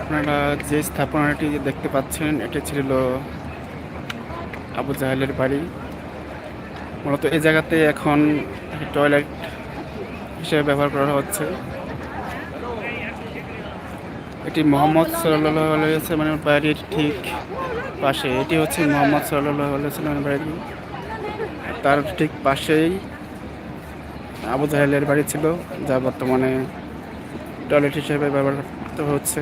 আপনারা যে স্থাপনাটি দেখতে পাচ্ছেন, এটি ছিল আবু জাহেলের বাড়ি। মূলত এই জায়গাতে এখন টয়লেট হিসেবে ব্যবহার করা হচ্ছে। এটি মোহাম্মদ আলাইসালামের বাড়ির ঠিক পাশে। এটি হচ্ছে মোহাম্মদ আলাইসালামের বাড়ি। তার ঠিক পাশেই আবু জাহেলের বাড়ি ছিল, যা বর্তমানে টয়লেট হিসেবে ব্যবহার করতে হচ্ছে।